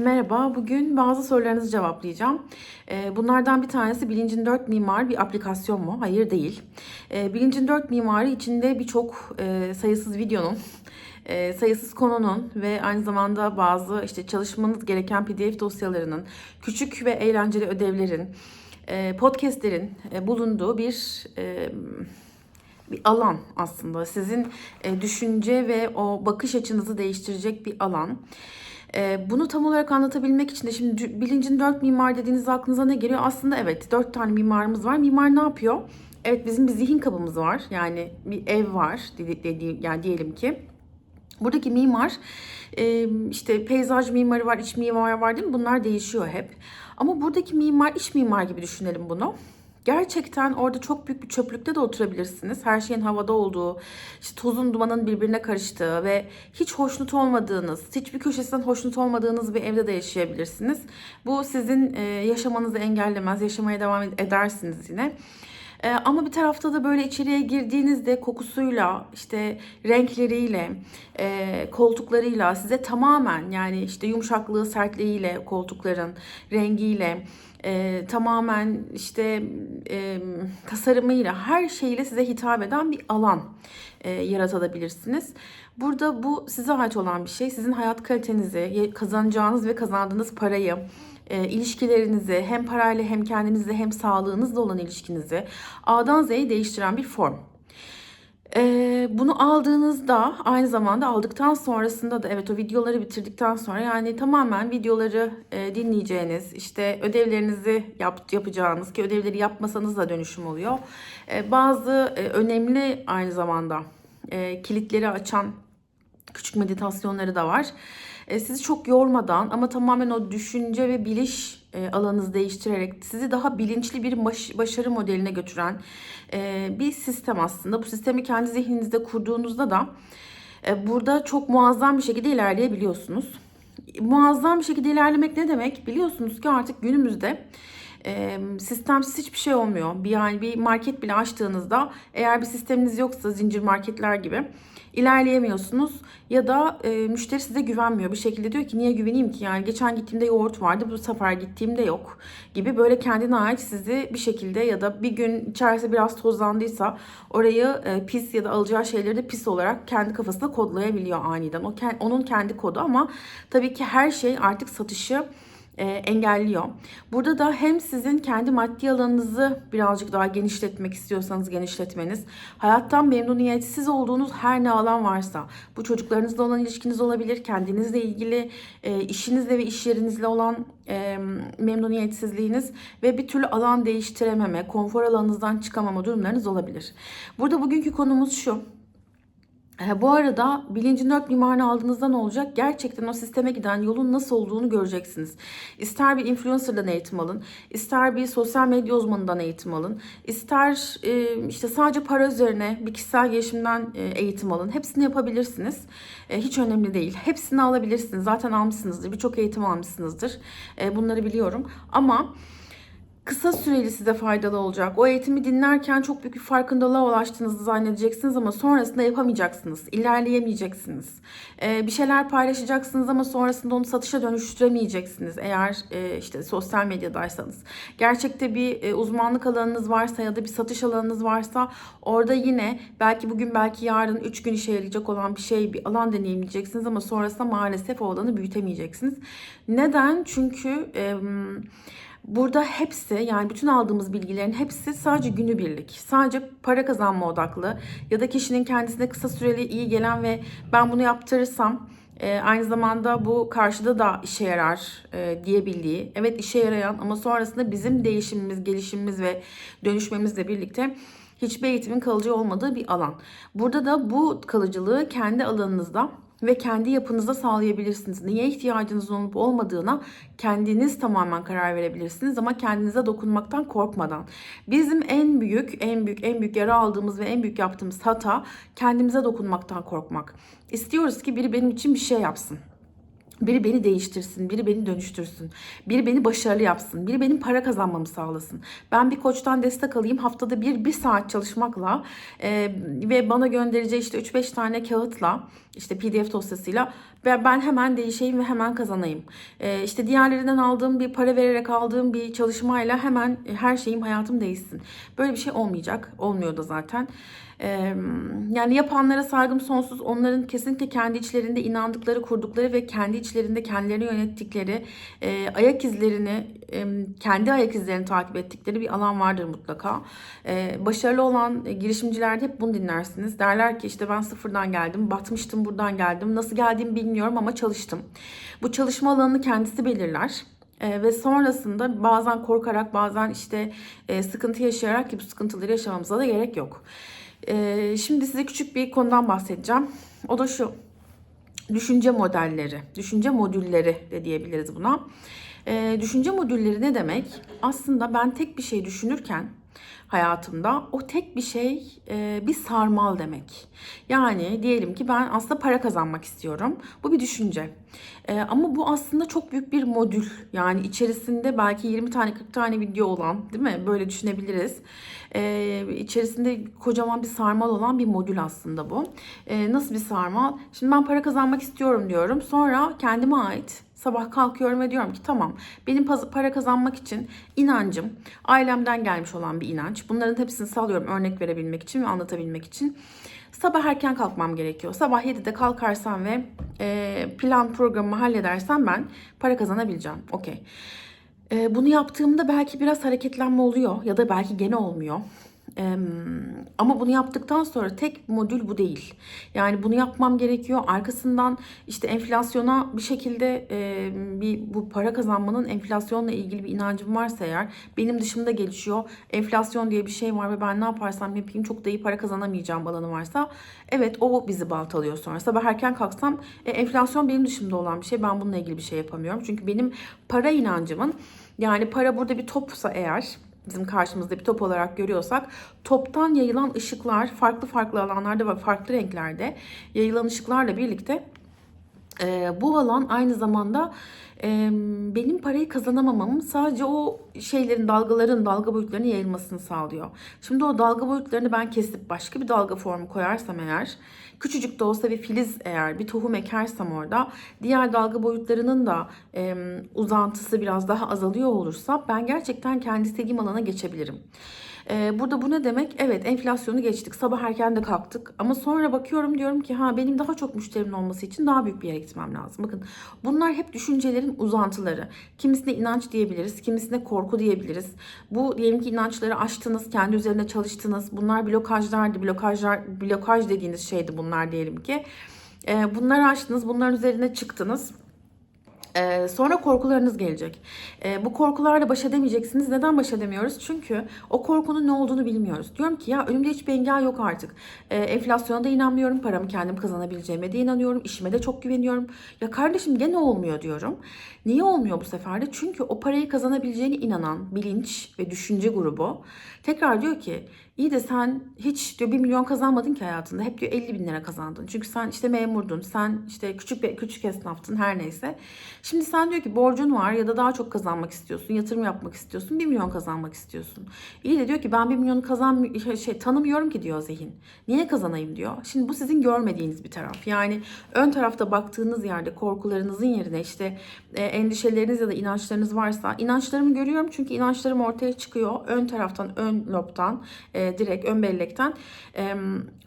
Merhaba, bugün bazı sorularınızı cevaplayacağım. Ee, Bunlardan bir tanesi Bilincin 4 Mimar bir aplikasyon mu? Hayır değil. Ee, Bilincin 4 Mimarı içinde birçok e, sayısız videonun, e, sayısız konunun ve aynı zamanda bazı işte çalışmanız gereken PDF dosyalarının, küçük ve eğlenceli ödevlerin, e, podcastlerin bulunduğu bir bir alan aslında. Sizin düşünce ve o bakış açınızı değiştirecek bir alan. E, bunu tam olarak anlatabilmek için de şimdi bilincin dört mimar dediğiniz aklınıza ne geliyor? Aslında evet dört tane mimarımız var. Mimar ne yapıyor? Evet bizim bir zihin kabımız var. Yani bir ev var dedi, dedi, yani diyelim ki. Buradaki mimar e, işte peyzaj mimarı var, iç mimar var değil mi? Bunlar değişiyor hep. Ama buradaki mimar iç mimar gibi düşünelim bunu. Gerçekten orada çok büyük bir çöplükte de oturabilirsiniz. Her şeyin havada olduğu, işte tozun dumanın birbirine karıştığı ve hiç hoşnut olmadığınız, hiçbir köşesinden hoşnut olmadığınız bir evde de yaşayabilirsiniz. Bu sizin e, yaşamanızı engellemez, yaşamaya devam edersiniz yine. Ee, ama bir tarafta da böyle içeriye girdiğinizde kokusuyla, işte renkleriyle, e, koltuklarıyla size tamamen yani işte yumuşaklığı, sertliğiyle, koltukların rengiyle, e, tamamen işte e, tasarımıyla, her şeyle size hitap eden bir alan e, yaratabilirsiniz. Burada bu size ait olan bir şey. Sizin hayat kalitenizi, kazanacağınız ve kazandığınız parayı, e, ilişkilerinizi hem parayla hem kendinizle hem sağlığınızla olan ilişkinizi A'dan Z'ye değiştiren bir form. E, bunu aldığınızda aynı zamanda aldıktan sonrasında da evet o videoları bitirdikten sonra yani tamamen videoları e, dinleyeceğiniz işte ödevlerinizi yap, yapacağınız ki ödevleri yapmasanız da dönüşüm oluyor. E, bazı e, önemli aynı zamanda e, kilitleri açan küçük meditasyonları da var. E, sizi çok yormadan ama tamamen o düşünce ve biliş e, alanınızı değiştirerek sizi daha bilinçli bir baş- başarı modeline götüren e, bir sistem aslında. Bu sistemi kendi zihninizde kurduğunuzda da e, burada çok muazzam bir şekilde ilerleyebiliyorsunuz. Muazzam bir şekilde ilerlemek ne demek? Biliyorsunuz ki artık günümüzde e, sistemsiz hiçbir şey olmuyor. Yani bir market bile açtığınızda eğer bir sisteminiz yoksa zincir marketler gibi ilerleyemiyorsunuz ya da e, müşteri size güvenmiyor. Bir şekilde diyor ki niye güveneyim ki? Yani geçen gittiğimde yoğurt vardı, bu sefer gittiğimde yok gibi böyle kendine ait sizi bir şekilde ya da bir gün içerisi biraz tozlandıysa orayı e, pis ya da alacağı şeyleri de pis olarak kendi kafasında kodlayabiliyor aniden. O onun kendi kodu ama tabii ki her şey artık satışı e, engelliyor. Burada da hem sizin kendi maddi alanınızı birazcık daha genişletmek istiyorsanız genişletmeniz, hayattan memnuniyetsiz olduğunuz her ne alan varsa, bu çocuklarınızla olan ilişkiniz olabilir, kendinizle ilgili e, işinizle ve iş yerinizle olan e, memnuniyetsizliğiniz ve bir türlü alan değiştirememe, konfor alanınızdan çıkamama durumlarınız olabilir. Burada bugünkü konumuz şu. E, Bu arada bilincin dört mimarını aldığınızda ne olacak? Gerçekten o sisteme giden yolun nasıl olduğunu göreceksiniz. İster bir influencer'dan eğitim alın, ister bir sosyal medya uzmanından eğitim alın, ister e, işte sadece para üzerine bir kişisel gelişimden e, eğitim alın. Hepsini yapabilirsiniz. E, Hiç önemli değil. Hepsini alabilirsiniz. Zaten almışsınızdır. Birçok eğitim almışsınızdır. Bunları biliyorum. Ama kısa süreli size faydalı olacak. O eğitimi dinlerken çok büyük bir farkındalığa ulaştığınızı zannedeceksiniz ama sonrasında yapamayacaksınız. İlerleyemeyeceksiniz. Ee, bir şeyler paylaşacaksınız ama sonrasında onu satışa dönüştüremeyeceksiniz. Eğer e, işte sosyal medyadaysanız. Gerçekte bir e, uzmanlık alanınız varsa ya da bir satış alanınız varsa orada yine belki bugün belki yarın 3 gün işe yarayacak olan bir şey bir alan deneyimleyeceksiniz ama sonrasında maalesef o alanı büyütemeyeceksiniz. Neden? Çünkü em, Burada hepsi yani bütün aldığımız bilgilerin hepsi sadece günübirlik. Sadece para kazanma odaklı ya da kişinin kendisine kısa süreli iyi gelen ve ben bunu yaptırırsam e, aynı zamanda bu karşıda da işe yarar e, diyebildiği. Evet işe yarayan ama sonrasında bizim değişimimiz, gelişimimiz ve dönüşmemizle birlikte hiçbir eğitimin kalıcı olmadığı bir alan. Burada da bu kalıcılığı kendi alanınızda ve kendi yapınızda sağlayabilirsiniz. Neye ihtiyacınız olup olmadığına kendiniz tamamen karar verebilirsiniz ama kendinize dokunmaktan korkmadan. Bizim en büyük, en büyük, en büyük yara aldığımız ve en büyük yaptığımız hata kendimize dokunmaktan korkmak. İstiyoruz ki biri benim için bir şey yapsın. Biri beni değiştirsin, biri beni dönüştürsün, biri beni başarılı yapsın, biri benim para kazanmamı sağlasın. Ben bir koçtan destek alayım, haftada bir, bir saat çalışmakla e, ve bana göndereceği işte 3-5 tane kağıtla, işte pdf dosyasıyla ve ben hemen değişeyim ve hemen kazanayım. Ee, işte diğerlerinden aldığım bir para vererek aldığım bir çalışmayla hemen her şeyim hayatım değişsin. Böyle bir şey olmayacak. Olmuyor da zaten. Ee, yani yapanlara saygım sonsuz. Onların kesinlikle kendi içlerinde inandıkları, kurdukları ve kendi içlerinde kendilerini yönettikleri e, ayak izlerini, e, kendi ayak izlerini takip ettikleri bir alan vardır mutlaka. E, başarılı olan e, girişimcilerde hep bunu dinlersiniz. Derler ki işte ben sıfırdan geldim, batmıştım buradan geldim. Nasıl geldiğimi bilmiyorum ama çalıştım. Bu çalışma alanını kendisi belirler. E, ve sonrasında bazen korkarak bazen işte e, sıkıntı yaşayarak ki bu sıkıntıları yaşamamıza da gerek yok. E, şimdi size küçük bir konudan bahsedeceğim. O da şu. Düşünce modelleri, düşünce modülleri de diyebiliriz buna. E, düşünce modülleri ne demek? Aslında ben tek bir şey düşünürken hayatımda o tek bir şey e, bir sarmal demek. Yani diyelim ki ben aslında para kazanmak istiyorum. Bu bir düşünce. E, ama bu aslında çok büyük bir modül. Yani içerisinde belki 20 tane 40 tane video olan değil mi? Böyle düşünebiliriz. E, içerisinde kocaman bir sarmal olan bir modül aslında bu. E, nasıl bir sarmal? Şimdi ben para kazanmak istiyorum diyorum. Sonra kendime ait Sabah kalkıyorum ve diyorum ki tamam benim para kazanmak için inancım ailemden gelmiş olan bir inanç. Bunların hepsini sağlıyorum örnek verebilmek için ve anlatabilmek için. Sabah erken kalkmam gerekiyor. Sabah 7'de kalkarsam ve e, plan programımı halledersem ben para kazanabileceğim. Okey. E, bunu yaptığımda belki biraz hareketlenme oluyor ya da belki gene olmuyor. Ama bunu yaptıktan sonra tek modül bu değil. Yani bunu yapmam gerekiyor. Arkasından işte enflasyona bir şekilde bir bu para kazanmanın enflasyonla ilgili bir inancım varsa eğer benim dışımda gelişiyor. Enflasyon diye bir şey var ve ben ne yaparsam yapayım çok da iyi para kazanamayacağım alanı varsa evet o bizi baltalıyor sonra. Sabah erken kalksam e, enflasyon benim dışımda olan bir şey. Ben bununla ilgili bir şey yapamıyorum. Çünkü benim para inancımın yani para burada bir topsa eğer bizim karşımızda bir top olarak görüyorsak toptan yayılan ışıklar farklı farklı alanlarda ve farklı renklerde yayılan ışıklarla birlikte e, bu alan aynı zamanda e, benim parayı kazanamamamın sadece o şeylerin dalgaların dalga boyutlarının yayılmasını sağlıyor. Şimdi o dalga boyutlarını ben kesip başka bir dalga formu koyarsam eğer küçücük de olsa bir filiz eğer bir tohum ekersem orada diğer dalga boyutlarının da e, uzantısı biraz daha azalıyor olursa ben gerçekten kendi istediğim alana geçebilirim. Ee, burada bu ne demek? Evet enflasyonu geçtik. Sabah erken de kalktık. Ama sonra bakıyorum diyorum ki ha benim daha çok müşterimin olması için daha büyük bir yere gitmem lazım. Bakın bunlar hep düşüncelerin uzantıları. Kimisine inanç diyebiliriz. Kimisine korku diyebiliriz. Bu diyelim ki inançları aştınız. Kendi üzerine çalıştınız. Bunlar blokajlardı. Blokajlar, blokaj dediğiniz şeydi bunlar diyelim ki. Ee, bunları aştınız. Bunların üzerine çıktınız. Ee, sonra korkularınız gelecek. Ee, bu korkularla baş edemeyeceksiniz. Neden baş edemiyoruz? Çünkü o korkunun ne olduğunu bilmiyoruz. Diyorum ki ya önümde hiçbir engel yok artık. Ee, enflasyona da inanmıyorum. Paramı kendim kazanabileceğime de inanıyorum. İşime de çok güveniyorum. Ya kardeşim gene olmuyor diyorum. Niye olmuyor bu sefer de? Çünkü o parayı kazanabileceğine inanan bilinç ve düşünce grubu tekrar diyor ki İyi de sen hiç diyor 1 milyon kazanmadın ki hayatında. Hep diyor 50 bin lira kazandın. Çünkü sen işte memurdun. Sen işte küçük bir küçük esnaftın her neyse. Şimdi sen diyor ki borcun var ya da daha çok kazanmak istiyorsun. Yatırım yapmak istiyorsun. 1 milyon kazanmak istiyorsun. İyi de diyor ki ben 1 milyonu kazan şey tanımıyorum ki diyor zihin. Niye kazanayım diyor. Şimdi bu sizin görmediğiniz bir taraf. Yani ön tarafta baktığınız yerde korkularınızın yerine işte e, endişeleriniz ya da inançlarınız varsa inançlarımı görüyorum çünkü inançlarım ortaya çıkıyor. Ön taraftan, ön lobtan e, direkt ön bellekten e,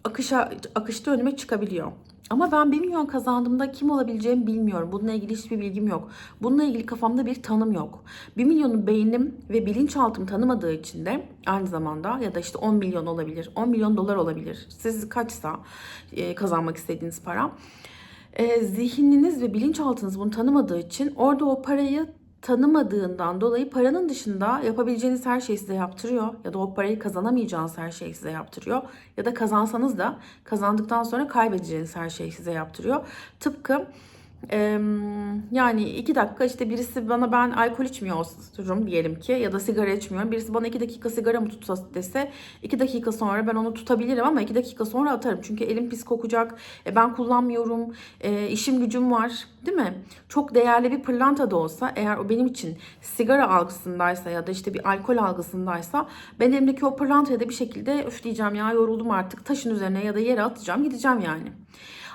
akışa akışta önüme çıkabiliyor. Ama ben 1 milyon kazandığımda kim olabileceğimi bilmiyorum. Bununla ilgili hiçbir bilgim yok. Bununla ilgili kafamda bir tanım yok. 1 milyonu beynim ve bilinçaltım tanımadığı için de aynı zamanda ya da işte 10 milyon olabilir, 10 milyon dolar olabilir. Siz kaçsa e, kazanmak istediğiniz para. E, zihniniz ve bilinçaltınız bunu tanımadığı için orada o parayı tanımadığından dolayı paranın dışında yapabileceğiniz her şeyi size yaptırıyor ya da o parayı kazanamayacağınız her şeyi size yaptırıyor ya da kazansanız da kazandıktan sonra kaybedeceğiniz her şeyi size yaptırıyor. Tıpkı yani iki dakika işte birisi bana ben alkol içmiyorum diyelim ki ya da sigara içmiyorum. Birisi bana iki dakika sigara mı tutsa dese iki dakika sonra ben onu tutabilirim ama iki dakika sonra atarım. Çünkü elim pis kokacak. E, ben kullanmıyorum. E, işim gücüm var. Değil mi? Çok değerli bir pırlanta da olsa eğer o benim için sigara algısındaysa ya da işte bir alkol algısındaysa ben elimdeki o pırlantaya da bir şekilde öf diyeceğim ya yoruldum artık taşın üzerine ya da yere atacağım gideceğim yani.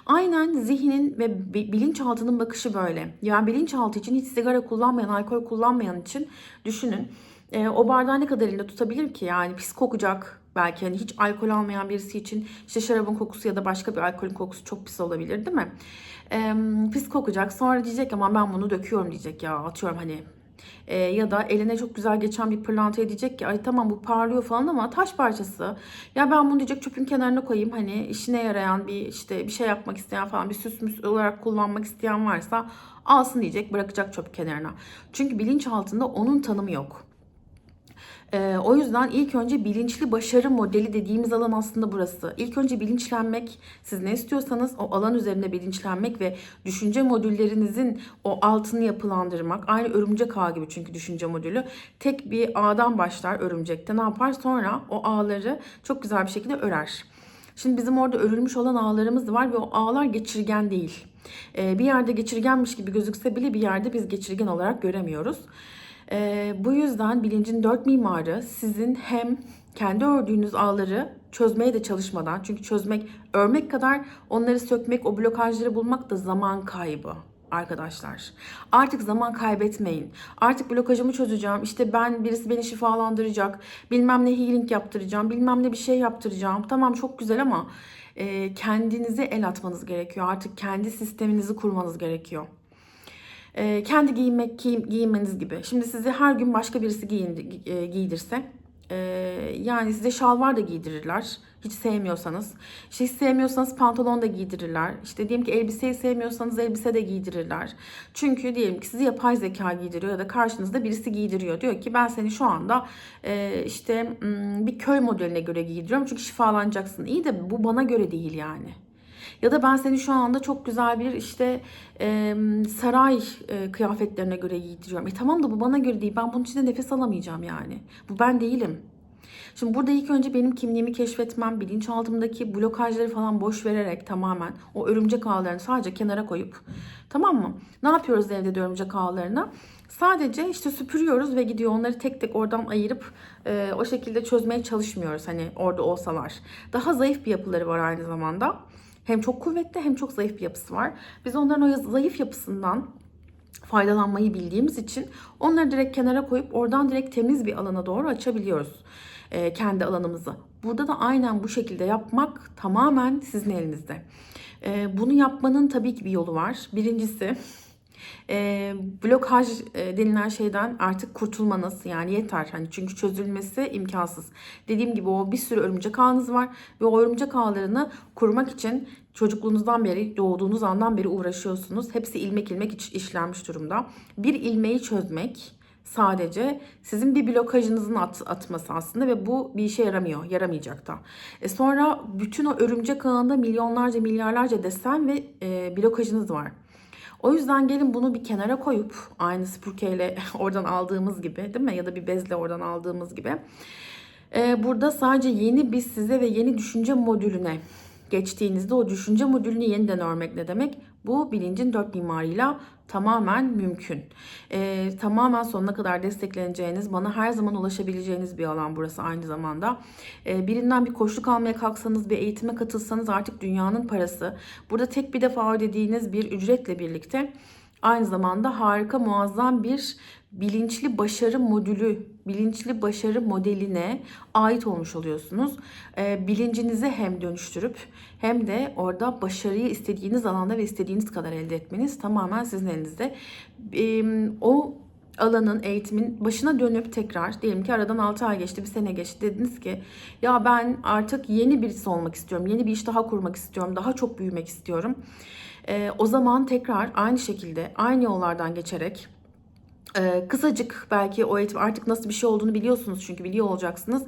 Aynen zihnin ve bi- bilinçaltının bakışı böyle. Yani bilinçaltı için hiç sigara kullanmayan, alkol kullanmayan için düşünün. Ee, o bardağı ne kadar elinde tutabilir ki? Yani pis kokacak belki hani hiç alkol almayan birisi için işte şarabın kokusu ya da başka bir alkolün kokusu çok pis olabilir değil mi? Ee, pis kokacak. Sonra diyecek ama ben bunu döküyorum diyecek ya atıyorum hani ee, ya da eline çok güzel geçen bir pırlanta diyecek ki ay tamam bu parlıyor falan ama taş parçası. Ya ben bunu diyecek çöpün kenarına koyayım hani işine yarayan bir işte bir şey yapmak isteyen falan bir süs müs olarak kullanmak isteyen varsa alsın diyecek bırakacak çöp kenarına. Çünkü bilinçaltında onun tanımı yok. Ee, o yüzden ilk önce bilinçli başarı modeli dediğimiz alan aslında burası. İlk önce bilinçlenmek, siz ne istiyorsanız o alan üzerinde bilinçlenmek ve düşünce modüllerinizin o altını yapılandırmak. Aynı örümcek ağı gibi çünkü düşünce modülü. Tek bir ağdan başlar örümcekte ne yapar? Sonra o ağları çok güzel bir şekilde örer. Şimdi bizim orada örülmüş olan ağlarımız var ve o ağlar geçirgen değil. Ee, bir yerde geçirgenmiş gibi gözükse bile bir yerde biz geçirgen olarak göremiyoruz. Ee, bu yüzden bilincin dört mimarı sizin hem kendi ördüğünüz ağları çözmeye de çalışmadan çünkü çözmek, örmek kadar onları sökmek, o blokajları bulmak da zaman kaybı arkadaşlar. Artık zaman kaybetmeyin. Artık blokajımı çözeceğim. İşte ben birisi beni şifalandıracak. Bilmem ne healing yaptıracağım. Bilmem ne bir şey yaptıracağım. Tamam çok güzel ama e, kendinize el atmanız gerekiyor. Artık kendi sisteminizi kurmanız gerekiyor. E, kendi giyinmek, giy- giyinmeniz gibi. Şimdi sizi her gün başka birisi e, giydirse e, yani size şalvar da giydirirler. Hiç sevmiyorsanız. İşte hiç sevmiyorsanız pantolon da giydirirler. İşte diyelim ki elbiseyi sevmiyorsanız elbise de giydirirler. Çünkü diyelim ki sizi yapay zeka giydiriyor ya da karşınızda birisi giydiriyor. Diyor ki ben seni şu anda e, işte bir köy modeline göre giydiriyorum. Çünkü şifalanacaksın. İyi de bu bana göre değil yani. Ya da ben seni şu anda çok güzel bir işte e, saray e, kıyafetlerine göre giydiriyorum. E tamam da bu bana göre değil. Ben bunun içinde nefes alamayacağım yani. Bu ben değilim. Şimdi burada ilk önce benim kimliğimi keşfetmem, bilinçaltımdaki blokajları falan boş vererek tamamen o örümcek ağlarını sadece kenara koyup tamam mı? Ne yapıyoruz evde de örümcek ağlarına? Sadece işte süpürüyoruz ve gidiyor onları tek tek oradan ayırıp e, o şekilde çözmeye çalışmıyoruz hani orada olsalar. Daha zayıf bir yapıları var aynı zamanda. Hem çok kuvvetli hem çok zayıf bir yapısı var. Biz onların o zayıf yapısından faydalanmayı bildiğimiz için onları direkt kenara koyup oradan direkt temiz bir alana doğru açabiliyoruz e, kendi alanımızı. Burada da aynen bu şekilde yapmak tamamen sizin elinizde. E, bunu yapmanın tabii ki bir yolu var. Birincisi e, blokaj e, denilen şeyden artık kurtulmanız yani yeter hani çünkü çözülmesi imkansız. Dediğim gibi o bir sürü örümcek ağınız var ve o örümcek ağlarını kurmak için çocukluğunuzdan beri doğduğunuz andan beri uğraşıyorsunuz. Hepsi ilmek ilmek iç- işlenmiş durumda. Bir ilmeği çözmek sadece sizin bir blokajınızın at, atması aslında ve bu bir işe yaramıyor, yaramayacak da. E sonra bütün o örümcek ağında milyonlarca, milyarlarca desen ve e, blokajınız var. O yüzden gelin bunu bir kenara koyup aynı süpürgeyle oradan aldığımız gibi değil mi? Ya da bir bezle oradan aldığımız gibi. Ee, burada sadece yeni bir size ve yeni düşünce modülüne geçtiğinizde o düşünce modülünü yeniden örmek ne demek? Bu bilincin dört mimarıyla tamamen mümkün. Ee, tamamen sonuna kadar destekleneceğiniz, bana her zaman ulaşabileceğiniz bir alan burası aynı zamanda. Ee, birinden bir koşuluk almaya kalksanız, bir eğitime katılsanız artık dünyanın parası. Burada tek bir defa ödediğiniz bir ücretle birlikte aynı zamanda harika, muazzam bir bilinçli başarı modülü, bilinçli başarı modeline ait olmuş oluyorsunuz. Ee, bilincinizi hem dönüştürüp hem de orada başarıyı istediğiniz alanda ve istediğiniz kadar elde etmeniz tamamen sizin elinizde. O alanın, eğitimin başına dönüp tekrar diyelim ki aradan 6 ay geçti, bir sene geçti. Dediniz ki ya ben artık yeni birisi olmak istiyorum. Yeni bir iş daha kurmak istiyorum. Daha çok büyümek istiyorum. Ee, o zaman tekrar aynı şekilde aynı yollardan geçerek ee, kısacık belki o eğitim artık nasıl bir şey olduğunu biliyorsunuz çünkü biliyor olacaksınız.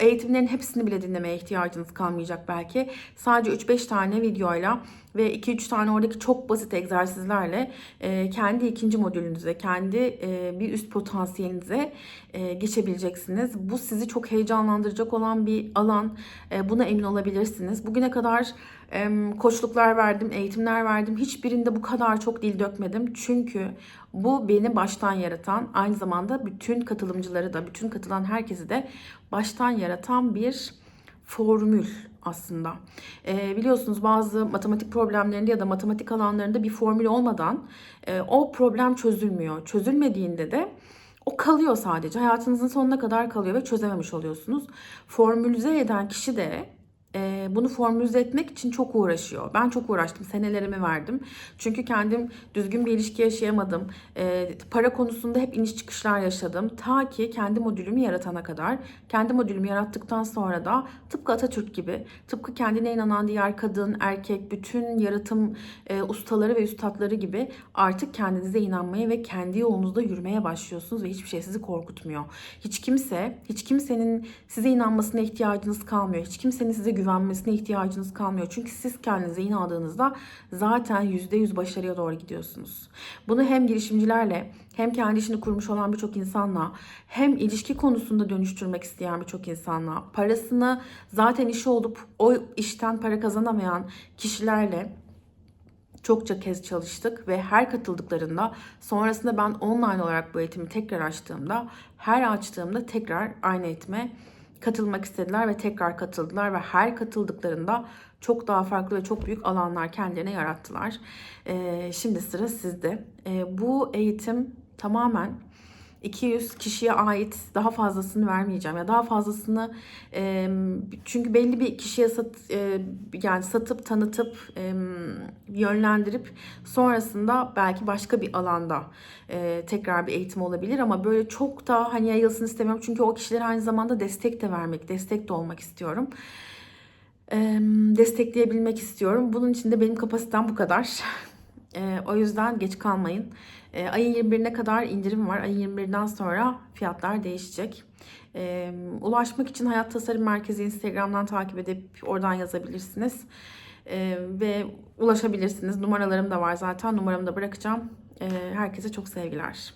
Eğitimlerin hepsini bile dinlemeye ihtiyacınız kalmayacak belki. Sadece 3-5 tane videoyla ve 2-3 tane oradaki çok basit egzersizlerle e, kendi ikinci modülünüze, kendi e, bir üst potansiyelinize e, geçebileceksiniz. Bu sizi çok heyecanlandıracak olan bir alan. Buna emin olabilirsiniz. Bugüne kadar koçluklar verdim, eğitimler verdim. Hiçbirinde bu kadar çok dil dökmedim. Çünkü bu beni baştan yaratan, aynı zamanda bütün katılımcıları da, bütün katılan herkesi de baştan yaratan bir formül aslında. Ee, biliyorsunuz bazı matematik problemlerinde ya da matematik alanlarında bir formül olmadan e, o problem çözülmüyor. Çözülmediğinde de o kalıyor sadece. Hayatınızın sonuna kadar kalıyor ve çözememiş oluyorsunuz. Formülize eden kişi de e, bunu formülize etmek için çok uğraşıyor. Ben çok uğraştım. Senelerimi verdim. Çünkü kendim düzgün bir ilişki yaşayamadım. E, para konusunda hep iniş çıkışlar yaşadım. Ta ki kendi modülümü yaratana kadar. Kendi modülümü yarattıktan sonra da tıpkı Atatürk gibi, tıpkı kendine inanan diğer kadın, erkek, bütün yaratım e, ustaları ve üstadları gibi artık kendinize inanmaya ve kendi yolunuzda yürümeye başlıyorsunuz ve hiçbir şey sizi korkutmuyor. Hiç kimse, hiç kimsenin size inanmasına ihtiyacınız kalmıyor. Hiç kimsenin size güvenmesine ihtiyacınız kalmıyor. Çünkü siz kendinize inandığınızda zaten %100 başarıya doğru gidiyorsunuz. Bunu hem girişimcilerle hem kendi işini kurmuş olan birçok insanla hem ilişki konusunda dönüştürmek isteyen birçok insanla parasını zaten işi olup o işten para kazanamayan kişilerle çokça kez çalıştık ve her katıldıklarında sonrasında ben online olarak bu eğitimi tekrar açtığımda her açtığımda tekrar aynı eğitime katılmak istediler ve tekrar katıldılar ve her katıldıklarında çok daha farklı ve çok büyük alanlar kendilerine yarattılar. Ee, şimdi sıra sizde. Ee, bu eğitim tamamen 200 kişiye ait daha fazlasını vermeyeceğim. Ya daha fazlasını e, çünkü belli bir kişiye sat, e, yani satıp tanıtıp e, yönlendirip sonrasında belki başka bir alanda e, tekrar bir eğitim olabilir. Ama böyle çok da hani yayılsın istemiyorum. Çünkü o kişilere aynı zamanda destek de vermek destek de olmak istiyorum. E, destekleyebilmek istiyorum. Bunun için de benim kapasitem bu kadar. E, o yüzden geç kalmayın e, ayın 21'ine kadar indirim var. Ayın 21'den sonra fiyatlar değişecek. E, ulaşmak için Hayat Tasarım Merkezi Instagram'dan takip edip oradan yazabilirsiniz. E, ve ulaşabilirsiniz. Numaralarım da var zaten. Numaramı da bırakacağım. E, herkese çok sevgiler.